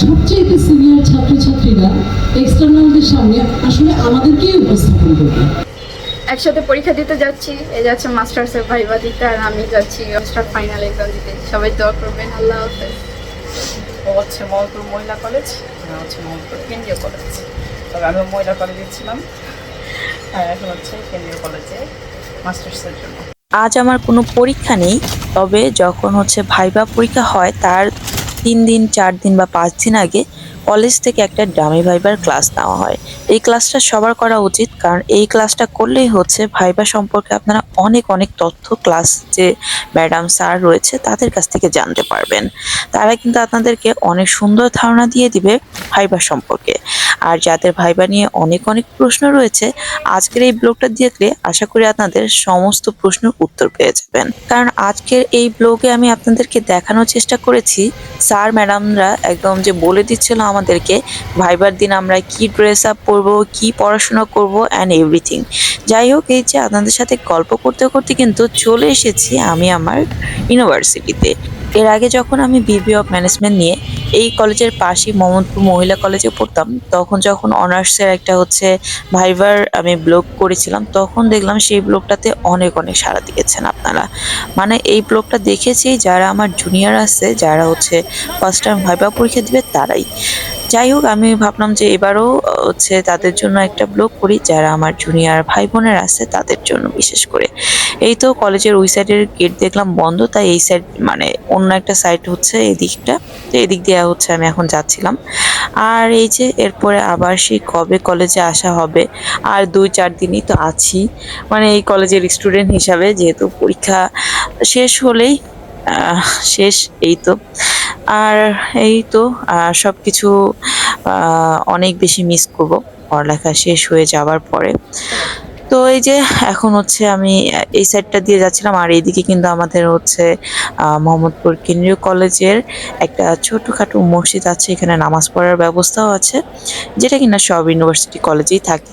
সবচেয়ে সিনিয়র ছাত্রছাত্রীরা এক্সটার্নালদের সামনে আসলে আমাদেরকেই উপস্থাপন করবে। একসাথে পরীক্ষা দিতে যাচ্ছি এ যাচ্ছে মাস্টার্সের ভাইবা দিতে আর আমি যাচ্ছি মাস্টার ফাইনাল এক্সাম দিতে। সবাই দোয়া করবেন আল্লাহ হাফেজ। ও হচ্ছে মহলপুর মহিলা কলেজ না হচ্ছে মহলপুর কেন্দ্রীয় কলেজ তবে আমি মহিলা কলেজে ছিলাম আর এখন হচ্ছে কেন্দ্রীয় কলেজে মাস্টার্সের জন্য। আজ আমার কোনো পরীক্ষা নেই তবে যখন হচ্ছে ভাইবা পরীক্ষা হয় তার তিন দিন চার দিন বা পাঁচ দিন আগে কলেজ থেকে একটা ডামি ভাইবার ক্লাস নেওয়া হয়। এই ক্লাসটা সবার করা উচিত, কারণ এই ক্লাসটা করলেই হচ্ছে ভাইবা সম্পর্কে আপনারা অনেক অনেক তথ্য ক্লাস যে ম্যাডাম, স্যার রয়েছে তাদের কাছ থেকে জানতে পারবেন। তারা কিন্তু আপনাদেরকে অনেক সুন্দর ধারণা দিয়ে দিবে ভাইবা সম্পর্কে। আর যাদের ভাইবা নিয়ে অনেক অনেক প্রশ্ন রয়েছে, আজকের এই ব্লগটা দেখলে আশা করি আপনাদের সমস্ত প্রশ্নের উত্তর পেয়ে যাবেন। কারণ আজকের এই ব্লগে আমি আপনাদেরকে দেখানোর চেষ্টা করেছি, স্যার, ম্যাডামরা একদম যে বলে দিচ্ছিল আমাদেরকে ভাইবার দিন আমরা কি ড্রেস আপ পরবো, কি পড়াশোনা করব অ্যান্ড এভরিথিং যাই হোক, এই যে আপনাদের সাথে গল্প করতে করতে কিন্তু চলে এসেছি আমি আমার ইউনিভার্সিটিতে এর আগে যখন আমি বিবি অফ ম্যানেজমেন্ট নিয়ে এই কলেজের পাশেই মোহাম্মদপুর মহিলা কলেজে পড়তাম, তখন যখন অনার্সের একটা হচ্ছে ভাইবার আমি ব্লগ করেছিলাম, তখন দেখলাম সেই ব্লগটাতে অনেক অনেক সাড়া দিয়েছেন আপনারা। মানে এই ব্লগটা দেখেছি যারা আমার জুনিয়র আছে, যারা হচ্ছে ফার্স্ট টাইম ভাইবা পরীক্ষা দিবে তারাই। যাই হোক, আমি ভাবলাম যে এবারও হচ্ছে তাদের জন্য একটা ব্লগ করি, যারা আমার জুনিয়র ভাই বোনের আছে তাদের জন্য বিশেষ করে। এই তো কলেজের ওই সাইডের গেট দেখলাম বন্ধ, তাই এই সাইড মানে অন্য একটা সাইড হচ্ছে এই দিকটা। তো এদিক দেওয়া হচ্ছে আমি এখন যাচ্ছিলাম। আর এই যে এরপরে আবার সেই কবে কলেজে আসা হবে, আর দুই চার দিনই তো আছি। মানে এই কলেজের স্টুডেন্ট হিসাবে যেহেতু পরীক্ষা শেষ হলেই শেষ এই তো। আর এই তো সব কিছু অনেক বেশি মিস করব। পড়ালেখা শেষ হয়ে যাওয়ার পরে। তো এই যে এখন হচ্ছে আমি এই সাইডটা দিয়ে যাচ্ছিলাম আর এইদিকে কিন্তু আমাদের হচ্ছে মোহাম্মদপুর কেন্দ্রীয় কলেজের একটা ছোটখাটো মসজিদ আছে এখানে নামাজ পড়ার ব্যবস্থাও আছে যেটা কিনা সব ইউনিভার্সিটি কলেজেই থাকে।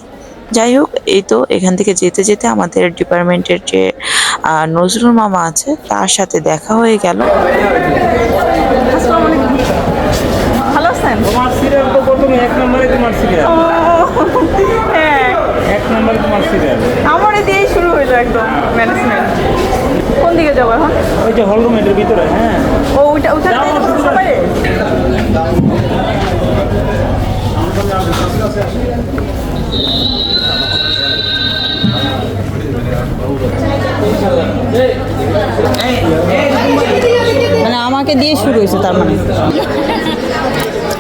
যাই হোক এই তো এখান থেকে যেতে যেতে আমাদের ডিপার্টমেন্টের যে নজরুল মামা আছে তার সাথে দেখা হয়ে গেল। ভালো আছেন? তোমার সিরিয়াল তো প্রথমে এক নম্বরে তোমার সিরিয়াল নম্বরে তোমার সিরিয়াল আমার দিয়েই শুরু হইল একদম ম্যানেজমেন্ট কোন দিকে যাব এখন? ওই যে হলরুমের ভিতরে হ্যাঁ। ও ওইটা ওইটা যাও, শুরু করো। সবাই। মানে আমাকে দিয়ে শুরু হয়েছে তার মানে।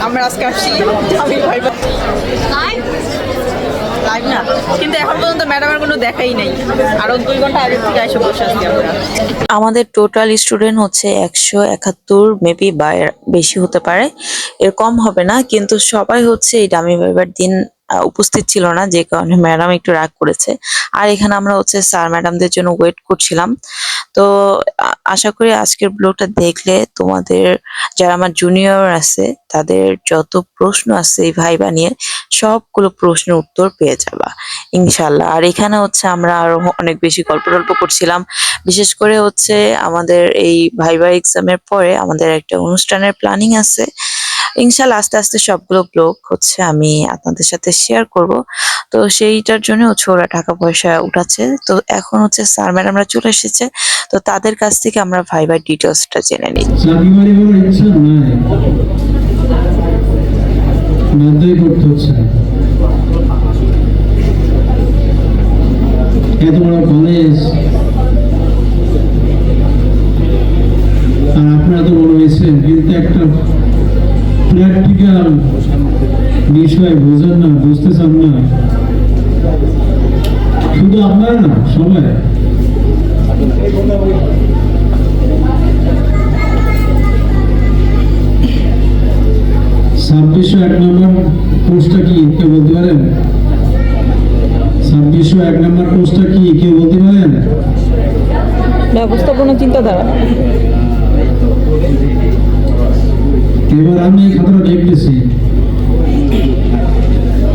আমরা আজকে আসছি। আমি ভাইবা লাইভ না। কিন্তু এখন পর্যন্ত ম্যাডামের কোনো দেখাই নাই। আরও দুই ঘণ্টা আগে থেকে এসে বসে আছি আমরা। আমাদের টোটাল স্টুডেন্ট হচ্ছে একশো একাত্তর মেবি বা বেশি হতে পারে। এর কম হবে না, কিন্তু সবাই হচ্ছে এই ডামি বাইবার দিন উপস্থিত ছিল না, যে কারণে ম্যাডাম একটু রাগ করেছে। আর এখানে আমরা হচ্ছে স্যার ম্যাডামদের জন্য ওয়েট করছিলাম। তো আশা করি আজকের ব্লগটা দেখলে তোমাদের যারা আমার জুনিয়র আছে, তাদের যত প্রশ্ন আছে এই ভাইবা নিয়ে সবগুলো প্রশ্নের উত্তর পেয়ে যাবা ইনশাল্লাহ আর এখানে হচ্ছে আমরা আরও অনেক বেশি গল্প টল্প করছিলাম। বিশেষ করে হচ্ছে আমাদের এই ভাইবা এক্সামের পরে আমাদের একটা অনুষ্ঠানের প্ল্যানিং আছে। ইনশাল্লাহ আস্তে আস্তে সবগুলো ব্লগ হচ্ছে আমি আপনাদের সাথে শেয়ার করব। তো সেইটার জন্য হচ্ছে ওরা টাকা পয়সা উঠাচ্ছে। তো এখন হচ্ছে স্যার ম্যাডামরা চলে এসেছে। তো তাদের কাছ থেকে আমরা ভাইবার ডিটেলসটা জেনে নিই। আপনারা তো বড় হয়েছেন কিন্তু একটা প্র্যাকটিক্যাল বিষয় বোঝেন না বুঝতে চান না শুধু আপনারা না, সবাই। ছাব্বিশশো এক নম্বর কোর্সটা কি কেউ বলতে পারেন? ছাব্বিশশো এক নম্বর কোর্সটা কি কেউ বলতে পারেন? ব্যবস্থাপনা চিন্তাধারা। এবার আমি এই খাতাটা দেখতেছি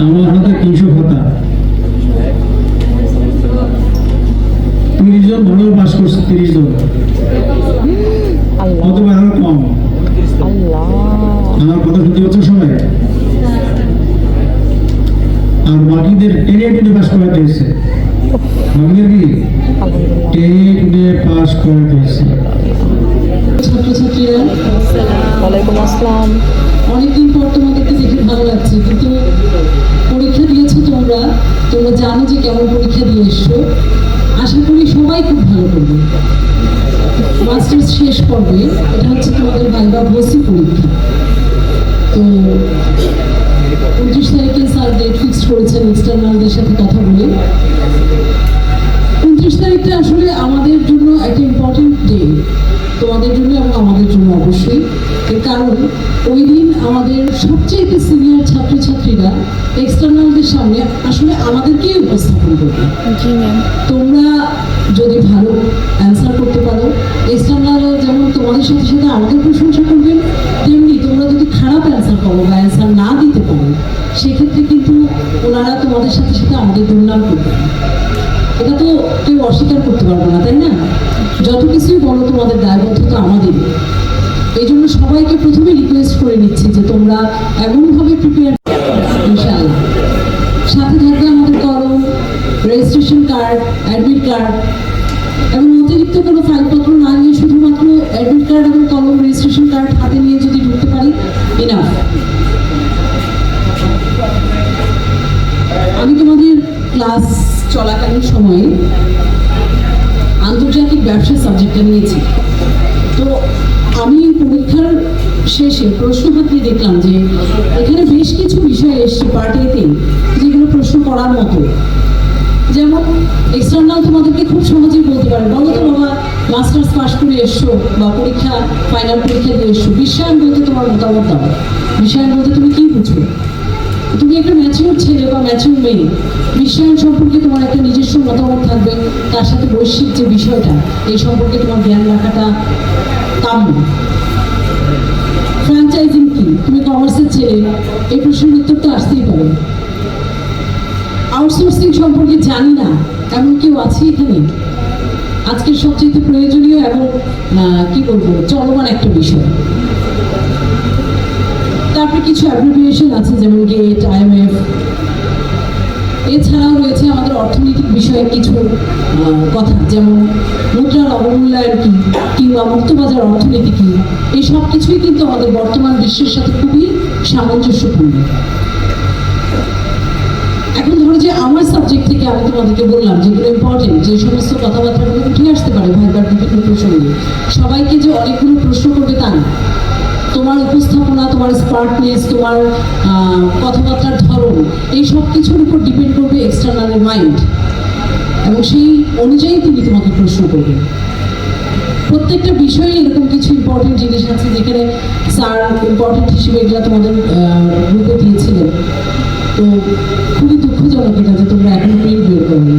আমার হাতে তিনশো খাতা তিরিশ জন ভালো পাস করছে তিরিশ জন। অথবা আরও কম। আমার কথা শুনতে পাচ্ছ সবাই? আর বাকিদের টেনে টেনে পাস করে হয়েছে বাকিদের কি? টেনে টেনে পাস করাতে হয়েছে ছাত্রছাত্রীরা ওয়ালাইকুম আসসালাম। অনেকদিন পর তোমাদেরকে দেখে ভালো লাগছে, কিন্তু পরীক্ষা দিয়েছ তোমরা তোমরা জানো যে কেমন পরীক্ষা দিয়ে এসছো। আশা করি সবাই খুব ভালো করবে। মাস্টার্স শেষ করবে এটা হচ্ছে তোমাদের ভাইবা বসি পরীক্ষা। তো উনত্রিশ তারিখে স্যার ডেট ফিক্স করেছেন এক্সটার্নালদের সাথে কথা বলে। উনত্রিশ তারিখটা আসলে আমাদের জন্য একটা ইম্পর্টেন্ট ডে তোমাদের জন্য এবং আমাদের জন্য অবশ্যই। এর কারণ ওই দিন আমাদের সবচেয়ে সিনিয়র ছাত্রছাত্রীরা এক্সটার্নালদের সামনে আসলে আমাদেরকেই উপস্থাপন করবে। তোমরা যদি ভালো অ্যান্সার করতে পারো এক্সটার্নালরা যেমন তোমাদের সাথে সাথে আমাদের প্রশংসা করবেন তেমনি তোমরা যদি খারাপ অ্যান্সার করো বা অ্যান্সার না দিতে পারো সেক্ষেত্রে কিন্তু ওনারা তোমাদের সাথে সাথে আমাদের দুর্নাম করবে। এটা তো কেউ অস্বীকার করতে পারবে না, তাই না? যত কিছুই বলো, তোমাদের দায়বদ্ধতা আমাদের। এই জন্য সবাইকে প্রথমে রিকোয়েস্ট করে নিচ্ছি যে তোমরা এমনভাবে প্রিপেয়ার সাথে থাকবে আমাদের কলম রেজিস্ট্রেশন কার্ড অ্যাডমিট কার্ড এবং অতিরিক্ত কোনো ফাইলপত্র না নিয়ে শুধুমাত্র অ্যাডমিট কার্ড এবং কলম রেজিস্ট্রেশন কার্ড হাতে নিয়ে যদি ঢুকতে পারি ইনাফ আমি তোমাদের ক্লাস চলাকালীন সময়ে আন্তর্জাতিক ব্যবসা সাবজেক্টটা নিয়েছি। তো আমি পরীক্ষার শেষে প্রশ্ন হাতিয়ে দেখলাম যে এখানে বেশ কিছু বিষয় এসছে পার্ট এতে যেগুলো প্রশ্ন করার মতো। যেমন এক্সটার্নাল তোমাদেরকে খুব সহজেই বলতে পারে। বলো তো বাবা মাস্টার্স পাস করে এসছো বা পরীক্ষা ফাইনাল পরীক্ষা দিয়ে এসছো। বিশ্বায়ন বলতে তোমার মতামত দাও। বিশ্বায়ন বলতে তুমি কি বুঝো তুমি একটা ম্যাচিউর ছেলে বা ম্যাচিউর মেয়ে, বিশ্বায়ন সম্পর্কে তোমার একটা নিজস্ব মতামত থাকবে, তার সাথে বৈশ্বিক যে বিষয়টা, এই সম্পর্কে তোমার জ্ঞান রাখাটা কাম্য। ফ্র্যাঞ্চাইজিং কি? তুমি কমার্সের ছেলে, এই প্রশ্নের উত্তর তো আসতেই পারে। আউটসোর্সিং সম্পর্কে জানি না, এমন কেউ আছে এখানে? আজকের সবচেয়ে প্রয়োজনীয় এবং কি বলব, চলমান একটা বিষয়। তারপরে কিছু অ্যাব্রিভিয়েশন আছে, যেমন গেট আইএমএফ এছাড়াও রয়েছে আমাদের অর্থনৈতিক বিষয়ে কিছু কথা, যেমন মুদ্রার অবমূল্যায়ন কি, কিংবা মুক্তবাজার অর্থনীতি কি। এই সব কিছুই কিন্তু আমাদের বর্তমান বিশ্বের সাথে খুবই সামঞ্জস্যপূর্ণ। এখন ধরো যে আমার সাবজেক্ট থেকে আমি তোমাদেরকে বললাম, যেগুলো ইম্পর্টেন্ট যে সমস্ত কথাবার্তাগুলো উঠে আসতে পারে ভাইবার বিভিন্ন প্রসঙ্গে, সবাইকে যে অনেকগুলো প্রশ্ন করবে তা না। তোমার উপস্থাপনা, তোমার স্মার্টনেস তোমার কথাবার্তার ধরন, এই সব কিছুর উপর ডিপেন্ড করবে এক্সটার্নালের মাইন্ড এবং সেই অনুযায়ী তিনি তোমাকে প্রশ্ন করবেন প্রত্যেকটা বিষয়ে এরকম কিছু ইম্পর্টেন্ট জিনিস আছে যেখানে স্যার ইম্পর্টেন্ট হিসেবে এগুলো তোমাদের গ্রুপে দিয়েছিলেন। তো খুবই দুঃখজনক এটা যে তোমরা এখন প্রিন্ট বের করবে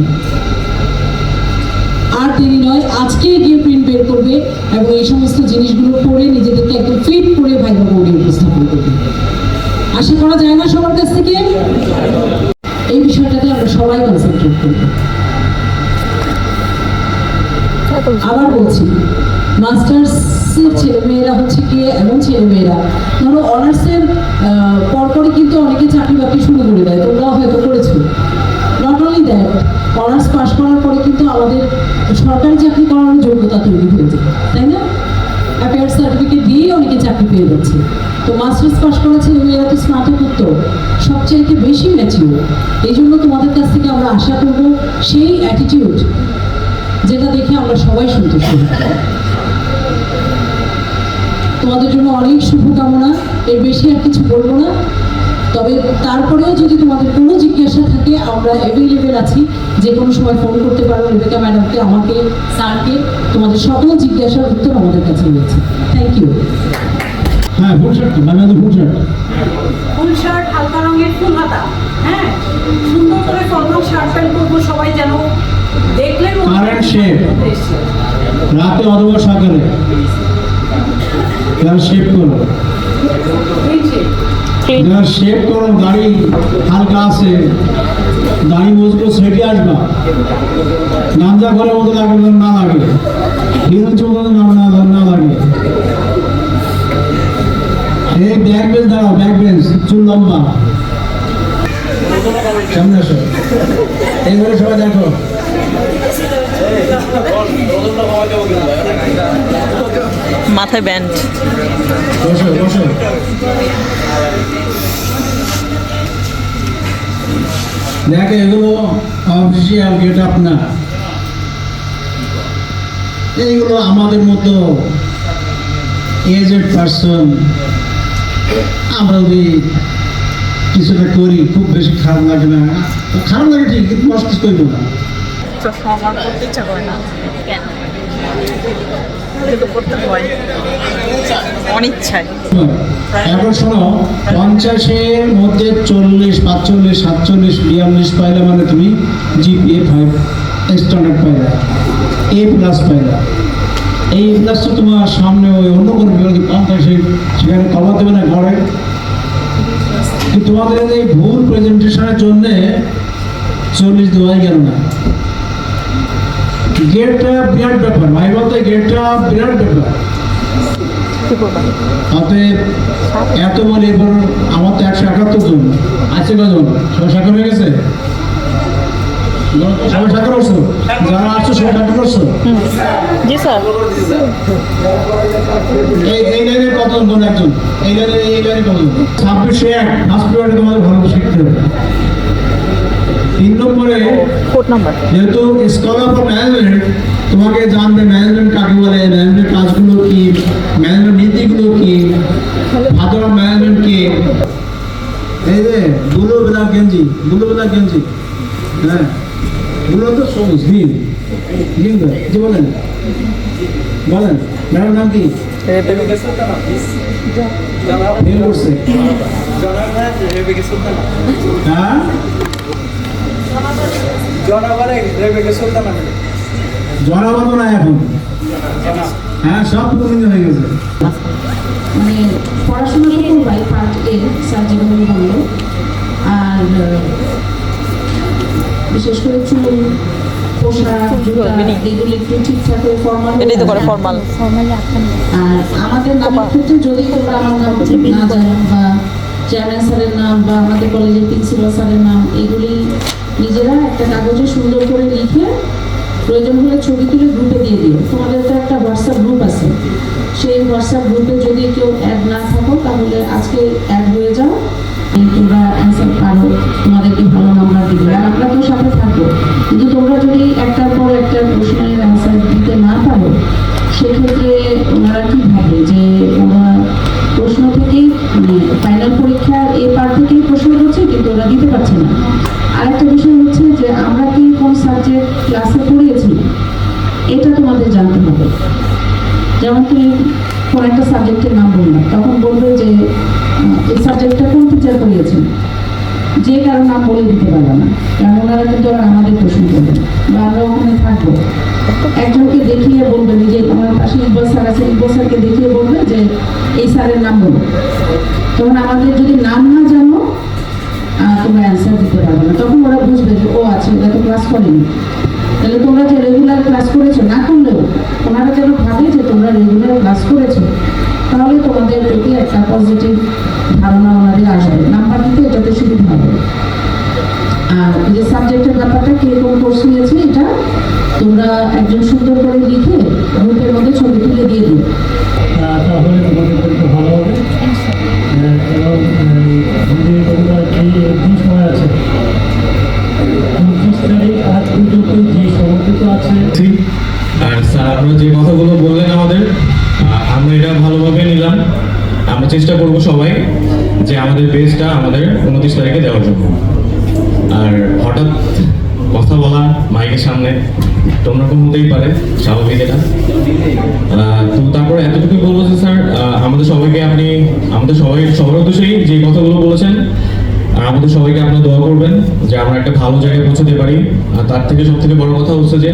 আর দেরি নয়, আজকে গিয়ে প্রিন্ট বের করবে এবং এই সমস্ত জিনিসগুলো পড়ে করে উপস্থাপন করবে আশা করা যায় না সবার কাছ থেকে? এই বিষয়টাতে আমরা সবাই কনসেন্ট্রেট করব। আবার বলছি মাস্টার্সের ছেলেমেয়েরা হচ্ছে কি? এমন ছেলেমেয়েরা। ধরো অনার্সের পরপরই কিন্তু অনেকে চাকরি বাকরি শুরু করে দেয়। তোমরাও হয়তো করেছ। নট অনলি দ্যাট অনার্স পাশ করার পরে কিন্তু আমাদের সরকারি চাকরি করার যোগ্যতা তৈরি হয়ে যায়। তাই না? অ্যাপিয়ার সার্টিফিকেট দিয়েই অনেকে চাকরি পেয়ে যাচ্ছে। তো মাস্টার্স পাশ করেছে ছেলেমেয়েরা তো স্নাতকোত্তর সবচেয়ে বেশি ম্যাচিউর এই জন্য তোমাদের কাছ থেকে আমরা আশা করব, সেই অ্যাটিটিউড যেটা দেখে আমরা সবাই সন্তুষ্ট। তোমাদের জন্য অনেক শুভকামনা। এর বেশি আর কিছু বলব না। তবে তারপরেও যদি তোমাদের কোনো জিজ্ঞাসা থাকে আমরা অ্যাভেলেবেল আছি। যে কোনো সময় ফোন করতে পারো। রেবেকা ম্যাডামকে আমাকে স্যারকে তোমাদের সকল জিজ্ঞাসার উত্তর আমাদের কাছে রয়েছে। থ্যাংক ইউ হ্যাঁ ফুল শার্ট মানে ফুল শার্ট ফুল শার্ট হালকা রঙের ফুল হাতা। হ্যাঁ সুন্দর করে ফর্মাল শার্ট প্যান্ট পরবো সবাই যেন দেখলে shape. এসছে। রাতে অথবা সকালে। যারা শেভ করো। যে, শেভ করো দাড়ি হালকা আছে। দাড়ি মজবুত সেটে আসবা। নামজা ঘরের মতো লাগে যেন না লাগে। হিরো চৌধুরী নাম না না লাগে। এই ব্যাক বেঞ্চ দাঁড়াও ব্যাক বেঞ্চ চুল লম্বা। সামনে আসো। এইগুলো সবাই দেখো। মাথায় ব্যান্ড। এগুলো অফিসিয়াল গেট আপ না। এইগুলো আমাদের মতো এজেড পার্সন আমরা যদি কিছুটা করি খুব বেশি খারাপ লাগে না। খারাপ লাগে ঠিক কিন্তু কষ্ট করব না। চশমা পড়তে ইচ্ছা করে না। কেন? কিন্তু পড়তে হয়। পঞ্চাশের মধ্যে চল্লিশ, পাঁচচল্লিশ, সাতচল্লিশ, বিয়াল্লিশ মানে তুমি এ প্লাস পাইলা। এই প্লাসটা তোমার সামনে ওই অন্য কোনো বিভাগে পঞ্চাশে সেখানে কমা দেবে না, ঘরে। তোমাদের এই ভুল প্রেজেন্টেশনের জন্যে চল্লিশ দেওয়াই গেল না। গেটটা বিরাট ব্যাপার। ভাই বলতে গেটটা বিরাট ব্যাপার। অতএব এত বলে এবার আমার তো একশো একাত্তর জন। আছে কজন সবাই সাক্ষর হয়ে গেছে? সবাই সাক্ষর করছ যারা আসছো সবাই সাক্ষর করছ? জি স্যার। এই এই লাইনে কতজন? একজন? এই লাইনে এই লাইনে কতজন? ছাব্বিশে এক। ফার্স্ট তোমাদের ভালো শিখতে হবে। তিন নম্বরে যেহেতু স্কলার ফর ম্যানেজমেন্ট তোমাকে জানবে ম্যানেজমেন্ট কাকে বলে ম্যানেজমেন্ট কাজগুলো কি ম্যানেজমেন্ট নীতিগুলো কি ফাদার ম্যানেজমেন্ট কি? এই যে বুলো ব্ল্যাক গেঞ্জি বুলো ব্ল্যাক গেঞ্জি। হ্যাঁ বুলো তো সবুজ নীল। নীল নয়, বলেন? বলেন ম্যাডাম নাম কি? করছে হ্যাঁ? এখন। হ্যাঁ সব পূর্ণ হয়ে গেছে। মানে পড়াশোনা তো করবাই পার্ট এ স্যার যেভাবে বলল। আর বিশেষ করে চুল পোশাক এগুলো একটু ঠিকঠাক করে ফর্মাল এটাই তো করে ফর্মাল আর আমাদের নামের ক্ষেত্রে যদি তোমরা আমার নাম না জানো বা চেয়ারম্যান স্যারের নাম বা আমাদের কলেজের প্রিন্সিপাল স্যারের নাম, এগুলি নিজেরা একটা কাগজে সুন্দর করে লিখে প্রয়োজন হলে ছবি তুলে গ্রুপে দিয়ে দিও। তোমাদের তো একটা হোয়াটসঅ্যাপ গ্রুপ আছে। সেই হোয়াটসঅ্যাপ গ্রুপে যদি কেউ অ্যাড না থাকো, তাহলে আজকে অ্যাড হয়ে যাও। তোমরা অ্যান্সার পারো তোমাদেরকে ভালো নাম্বার দিবে। আর আমরা তো সাথে থাকব। কিন্তু তোমরা যদি একটার পর একটা প্রশ্নের হবে যেমন তুমি কোন একটা সাবজেক্টের নাম বললাম তখন বলবে যে এই সাবজেক্টটা কোন টিচার পড়িয়েছেন যে কারও নাম বলে দিতে পারবে না। কারণ ওনারা কিন্তু আবার আমাদের প্রশ্ন করবে বা আমরা ওখানে থাকব। একজনকে দেখিয়ে বলবে যে আমার পাশে ইকবাল স্যার আছে, ইকবাল স্যারকে দেখিয়ে বলবে যে, এই স্যারের নাম বলো। তখন আমাদের যদি নাম না জানো তোমরা অ্যান্সার দিতে পারবে না। তখন ওরা বুঝবে যে, ও আছে এটা তো ক্লাস করেনি। তাহলে তোমরা যে রেগুলার ক্লাস করেছ, না করলেও ওনারা যেন ভাবে যে তোমরা রেগুলার ক্লাস করেছ, তাহলে তোমাদের প্রতি একটা পজিটিভ ধারণা ওনাদের আসবে। নাম্বার দিতে এটাতে সুবিধা হবে। আর যে সাবজেক্টের ব্যাপারটা কে কোন কোর্স নিয়েছে, এটা তোমরা একজন সুন্দর করে লিখে গ্রুপের কথাগুলো বলেছেন। আমাদের সবাইকে আপনারা দোয়া করবেন যে আমরা একটা ভালো জায়গায় পৌঁছাতে পারি। আর তার থেকে সব থেকে বড় কথা হচ্ছে যে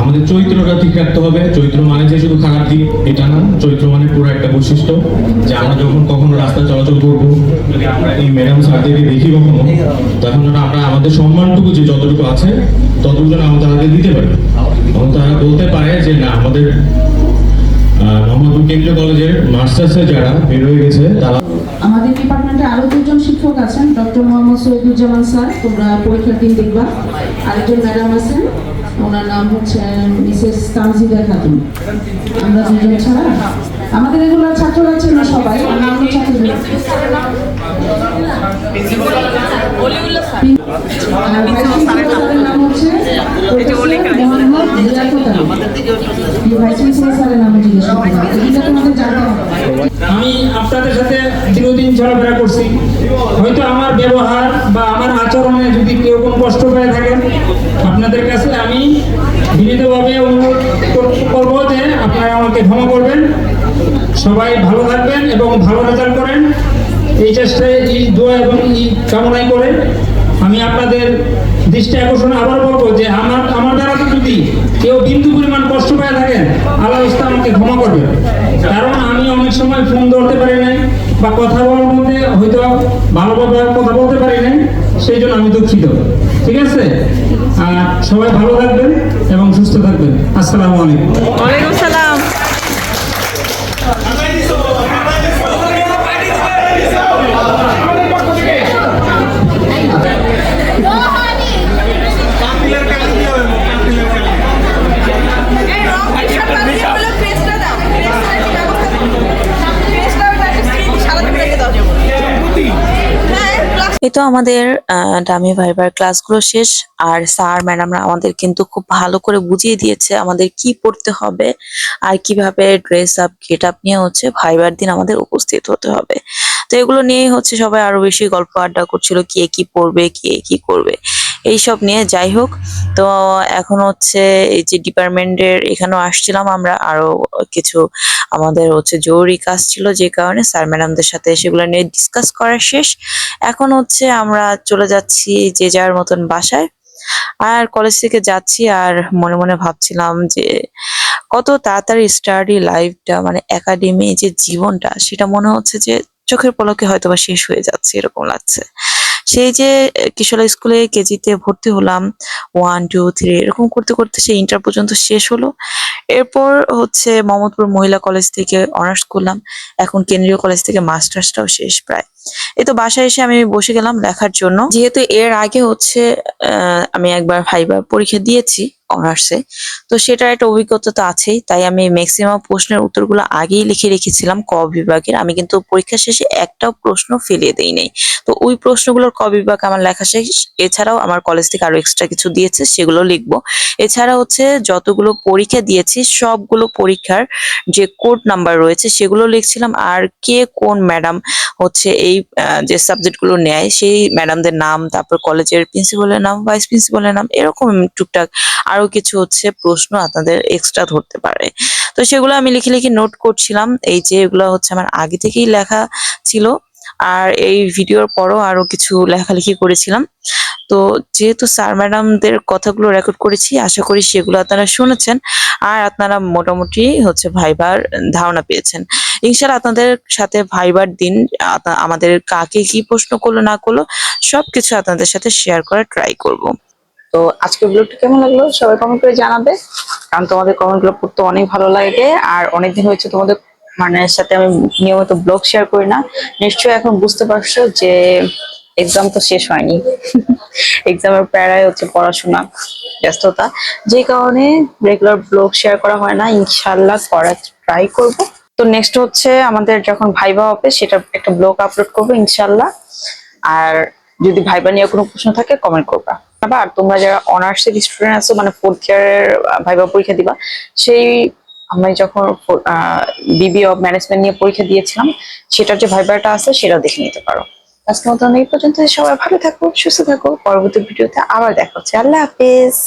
আমাদের চরিত্রটা ঠিক রাখতে হবে। চরিত্র মানে যে শুধু খারাপ দিক এটা না। চরিত্র মানে পুরো একটা বৈশিষ্ট্য যে আমরা যখন কখনো রাস্তায় চলাচল করব, যদি আমরা এই ম্যাডাম স্যারদেরকে দেখি কখনো, তখন যেন আমরা আমাদের সম্মানটুকু যে যতটুকু আছে, ততটুকু যেন আমরা তাদেরকে দিতে পারি। এবং তারা বলতে পারে যে না, আমাদের মোহাম্মদপুর কেন্দ্রীয় কলেজের মাস্টার্সে যারা বের হয়ে গেছে, তারা আমাদের ডিপার্টমেন্টে আরও দুজন শিক্ষক আছেন, ডক্টর মোহাম্মদ সৈয়দুজ্জামান স্যার, তোমরা পরীক্ষার দিন দেখবা। আরেকজন ম্যাডাম আছেন, ওনার নাম হচ্ছে মিসেস তামজিদা খাতুন। আমরা দুজন ছাড়া। আমাদের এগুলো ছাত্ররা ছিল সবাই, আমরা অন্য আমি আপনাদের সাথে দীর্ঘদিন চলাফেরা করছি। হয়তো আমার ব্যবহার বা আমার আচরণে যদি কেউ কোনো কষ্ট পেয়ে থাকেন আপনাদের কাছে আমি বিনীতভাবে অনুরোধ কর- করব যে আপনারা আমাকে ক্ষমা করবেন। সবাই ভালো থাকবেন এবং ভালো রেজাল্ট করেন। এই চেষ্টায় এই দোয়া এবং এই কামনাই করে আমি আপনাদের দৃষ্টি আকর্ষণ আবার বলব যে আমার আমার দ্বারা যদি কেউ বিন্দু পরিমাণ কষ্ট পেয়ে থাকেন, আল্লাহ রাস্তা আমাকে ক্ষমা করবে কারণ আমি অনেক সময় ফোন ধরতে পারি নাই বা কথা বলার মধ্যে হয়তো ভালোভাবে কথা বলতে পারি নাই, সেই জন্য আমি দুঃখিত। ঠিক আছে? আর সবাই ভালো থাকবেন এবং সুস্থ থাকবেন। আসসালামু আলাইকুম। ওয়ালাইকুম সালাম। এই তো আমাদের ডামি ভাইবার ক্লাসগুলো শেষ। আর স্যার ম্যাডামরা আমাদের কিন্তু খুব ভালো করে বুঝিয়ে দিয়েছে আমাদের কি পড়তে হবে আর কীভাবে ড্রেস আপ গেট আপ নিয়ে হচ্ছে ভাইবার দিন আমাদের উপস্থিত হতে হবে। তো এগুলো নিয়েই হচ্ছে সবাই আরও বেশি গল্প আড্ডা করছিল, কে কি পড়বে, কে কি করবে। এইসব নিয়ে, যাই হোক। তো এখন হচ্ছে এই যে ডিপার্টমেন্টের এখানেও আসছিলাম আমরা, আরও কিছু আমাদের হচ্ছে জরুরি কাজ ছিল যে কারণে স্যার ম্যাডামদের সাথে সেগুলো নিয়ে ডিসকাস করা শেষ। এখন হচ্ছে আমরা চলে যাচ্ছি যে যার মতন বাসায়। আর কলেজ থেকে যাচ্ছি আর মনে মনে ভাবছিলাম যে কত তাড়াতাড়ি স্টাডি লাইফটা মানে একাডেমি যে জীবনটা, সেটা মনে হচ্ছে যে চোখের পলকে হয়তো বা শেষ হয়ে যাচ্ছে, এরকম লাগছে। সেই যে কিশোর স্কুলে কেজিতে ভর্তি হলাম ওয়ান টু থ্রি এরকম করতে করতে সেই ইন্টার পর্যন্ত শেষ হলো। এরপর হচ্ছে মোহাম্মদপুর মহিলা কলেজ থেকে অনার্স করলাম, এখন কেন্দ্রীয় কলেজ থেকে মাস্টার্সটাও শেষ প্রায়। এই তো বাসায় এসে আমি বসে গেলাম লেখার জন্য। যেহেতু এর আগে হচ্ছে আমি একবার ফাইবার পরীক্ষা দিয়েছি অনার্সে। তো সেটার একটা অভিজ্ঞতা তো আছেই, তাই আমি ম্যাক্সিমাম প্রশ্নের উত্তরগুলো আগেই লিখে রেখেছিলাম ক বিভাগের। আমি কিন্তু পরীক্ষা শেষে একটাও প্রশ্ন ফেলিয়ে দেই নাই। তো ওই প্রশ্নগুলোর ক বিভাগ আমার লেখা শেষ। এছাড়াও আমার কলেজ থেকে আরও এক্সট্রা কিছু দিয়েছে, সেগুলো লিখব। এছাড়া হচ্ছে যতগুলো পরীক্ষা দিয়েছি, সবগুলো পরীক্ষার যে কোড নাম্বার রয়েছে, সেগুলো লিখছিলাম। আর কে কোন ম্যাডাম হচ্ছে এই যে সাবজেক্টগুলো নেয়, সেই ম্যাডামদের নাম, তারপর কলেজের প্রিন্সিপালের নাম ভাইস প্রিন্সিপালের নাম, এরকম টুকটাক। আরও কিছু হচ্ছে প্রশ্ন আপনাদের এক্সট্রা ধরতে পারে। তো সেগুলো আমি লিখে লিখে নোট করছিলাম। এই যে এগুলো হচ্ছে আমার আগে থেকেই লেখা ছিল। আর এই ভিডিওর পরও আরও কিছু লেখালেখি করেছিলাম। তো যেহেতু স্যার ম্যাডামদের কথাগুলো রেকর্ড করেছি, আশা করি সেগুলো আপনারা শুনেছেন। আর আপনারা মোটামুটি হচ্ছে ভাইবার ধারণা পেয়েছেন। ইনশাল্লাহ আপনাদের সাথে ভাইবার দিন। আমাদের কাকে কি প্রশ্ন করল, না করল, সবকিছু আপনাদের সাথে শেয়ার করার ট্রাই করব। তো আজকে ব্লগটা কেমন লাগল সবাই কমেন্ট করে জানাবে। কারণ তোমাদের কমেন্টগুলো পড়তে অনেক ভালো লাগে আর অনেকদিন হয়েছে তোমাদের মানে সাথে আমি নিয়মিত ব্লগ শেয়ার করি না। নিশ্চয়ই এখন বুঝতে পারছ যে এক্সাম তো শেষ হয়নি। এক্সামের প্যারায় হচ্ছে পড়াশোনা, ব্যস্ততা। যে কারণে রেগুলার ব্লগ শেয়ার করা হয় না। ইনশাল্লাহ করার ট্রাই করব। তো নেক্সট হচ্ছে আমাদের যখন ভাইবা হবে, সেটা একটা ব্লগ আপলোড করব ইনশাল্লাহ আর যদি ভাইবা নিয়ে কোনো প্রশ্ন থাকে কমেন্ট করবা। আবার তোমরা যারা অনার্স এর স্টুডেন্ট আছো মানে ফোর্থ ইয়ারের ভাইবা পরীক্ষা দিবা, সেই আমি যখন বিবি অফ ম্যানেজমেন্ট নিয়ে পরীক্ষা দিয়েছিলাম, সেটার যে ভাইবাটা আছে সেটা দেখে নিতে পারো। আজকের মতন এই পর্যন্ত সবাই ভালো থাকো, সুস্থ থাকো। পরবর্তী ভিডিওতে আবার দেখা হচ্ছে। আল্লাহ হাফেজ।